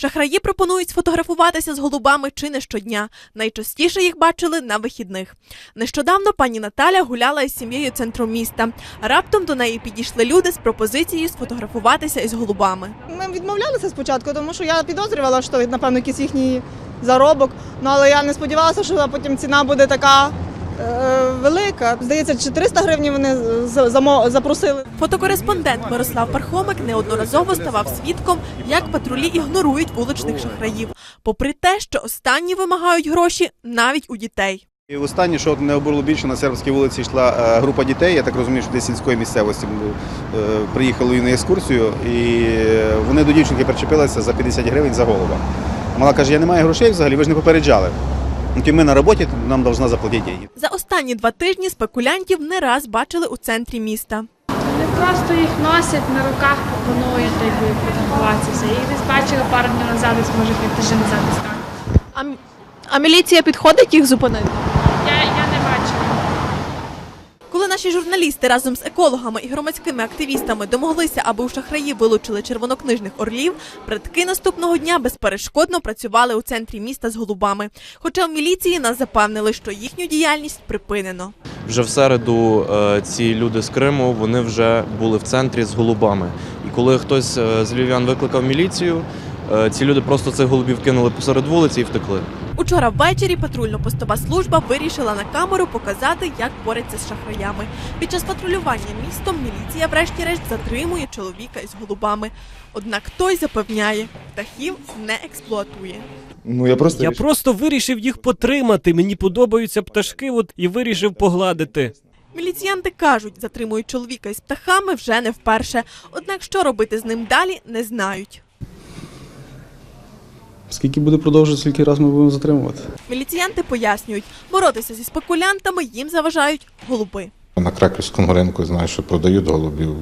Шахраї пропонують сфотографуватися з голубами чи не щодня. Найчастіше їх бачили на вихідних. Нещодавно пані Наталя гуляла із сім'єю центром міста. Раптом до неї підійшли люди з пропозицією сфотографуватися із голубами. Ми відмовлялися спочатку, тому що я підозрювала, що напевно якийсь їхній заробок. Ну але я не сподівалася, що потім ціна буде така велика. Здається, 400 гривень вони запросили. Фотокореспондент Мирослав Пархомик неодноразово ставав свідком, як патрулі ігнорують вуличних шахраїв, попри те, що останні вимагають гроші навіть у дітей. І останнє, що не було більше, на Сербській вулиці йшла е, група дітей, я так розумію, що десь сільської місцевості е, приїхали на екскурсію, і е, вони до дівчинки причепилися за 50 гривень за голуба. Мала каже, я не маю грошей взагалі, ви ж не попереджали. Тільки ми на роботі, нам повинна заплатити гроші. За останні два тижні спекулянтів не раз бачили у центрі міста. Вони просто їх носять на руках, пропонують так би фотографуватися. Їх десь бачили пару днів назад, десь може півтижні назад. А, а міліція підходить їх зупинити? Я, я не бачила. Коли наші журналісти разом з екологами і громадськими активістами домоглися, аби у шахраї вилучили червонокнижних орлів, братки наступного дня безперешкодно працювали у центрі міста з голубами. Хоча в міліції нас запевнили, що їхню діяльність припинено. Вже в середу е, ці люди з Криму вони вже були в центрі з голубами. І коли хтось е, з львів'ян викликав міліцію, е, ці люди просто цих голубів кинули посеред вулиці і втекли. Учора ввечері патрульно-постова служба вирішила на камеру показати, як бореться з шахраями. Під час патрулювання містом міліція, врешті-решт, затримує чоловіка із голубами. Однак той запевняє, птахів не експлуатує. Ну я просто Я просто вирішив їх потримати. Мені подобаються пташки, от і вирішив погладити. Міліціянти кажуть, затримують чоловіка із птахами вже не вперше. Однак що робити з ним далі, не знають. Скільки буде продовжувати, скільки раз ми будемо затримувати. Міліціянти пояснюють, боротися зі спекулянтами їм заважають голуби. На краківському ринку знаю, що продають голубів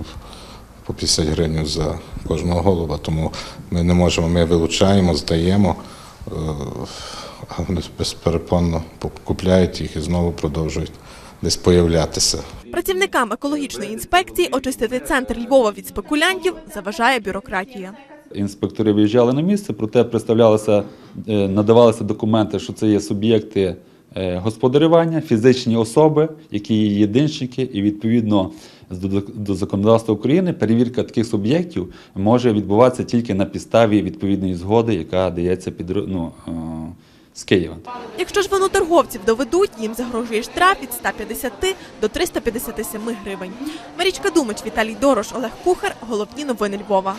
по 50 гривень за кожного голуба, тому ми не можемо, ми вилучаємо, здаємо, е, а вони безперепонно купляють їх і знову продовжують десь появлятися. Працівникам екологічної інспекції очистити центр Львова від спекулянтів заважає бюрократія. Інспектори виїжджали на місце, проте представлялися, е, надавалися документи, що це є суб'єкти е, господарювання, фізичні особи, які є єдинщики, і відповідно до, законодавства України перевірка таких суб'єктів може відбуватися тільки на підставі відповідної згоди, яка дається під ну, е, з Києва. Якщо ж виноторговців доведуть, їм загрожує штраф від 150 до 357 гривень. Марічка Думач, Віталій Дорош, Олег Кухар. Головні новини Львова.